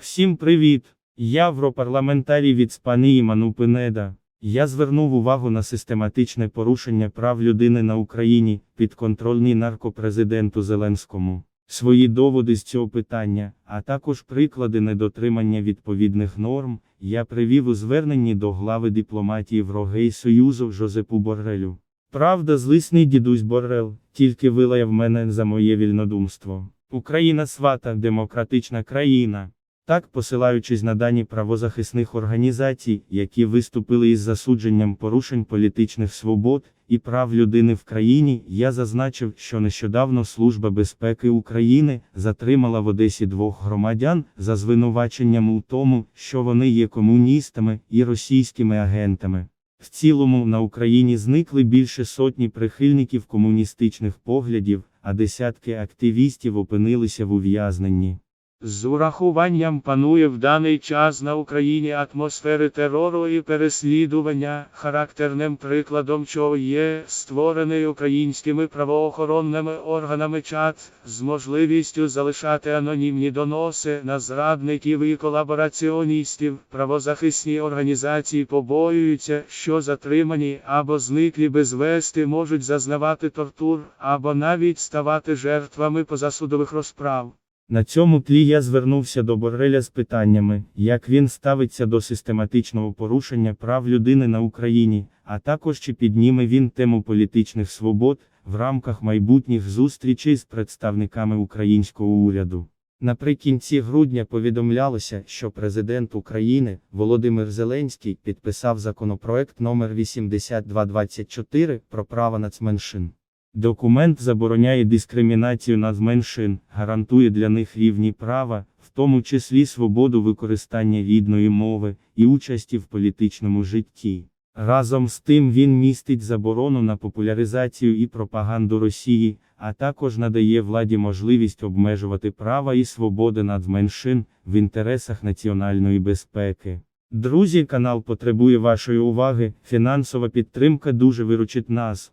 Всім привіт! Європарламентарій від Спанії Ману Пинеда. Я звернув увагу на систематичне порушення прав людини на Україні, підконтрольній наркопрезиденту Зеленському. Свої доводи з цього питання, а також приклади недотримання відповідних норм, я привів у зверненні до глави дипломатії Єврогей Союзу Жозепу Боррелю. Правда, злисний дідусь Боррел, тільки вилаяв мене за моє вільнодумство. Україна свата, демократична країна. Так, посилаючись на дані правозахисних організацій, які виступили із засудженням порушень політичних свобод і прав людини в країні, я зазначив, що нещодавно Служба безпеки України затримала в Одесі двох громадян за звинуваченням у тому, що вони є комуністами і російськими агентами. В цілому на Україні зникли більше сотні прихильників комуністичних поглядів, а десятки активістів опинилися в ув'язненні. З урахуванням панує в даний час на Україні атмосфери терору і переслідування, характерним прикладом чого є створений українськими правоохоронними органами чат з можливістю залишати анонімні доноси на зрадників і колабораціоністів. Правозахисні організації побоюються, що затримані або зниклі безвести можуть зазнавати тортур, або навіть ставати жертвами позасудових розправ. На цьому тлі я звернувся до Борреля з питаннями, як він ставиться до систематичного порушення прав людини на Україні, а також чи підніме він тему політичних свобод в рамках майбутніх зустрічей з представниками українського уряду. Наприкінці грудня повідомлялося, що президент України Володимир Зеленський підписав законопроект номер 8224 про права нацменшин. Документ забороняє дискримінацію нацменшин, гарантує для них рівні права, в тому числі свободу використання рідної мови і участі в політичному житті. Разом з тим він містить заборону на популяризацію і пропаганду Росії, а також надає владі можливість обмежувати права і свободи нацменшин в інтересах національної безпеки. Друзі, канал потребує вашої уваги, фінансова підтримка дуже виручить нас.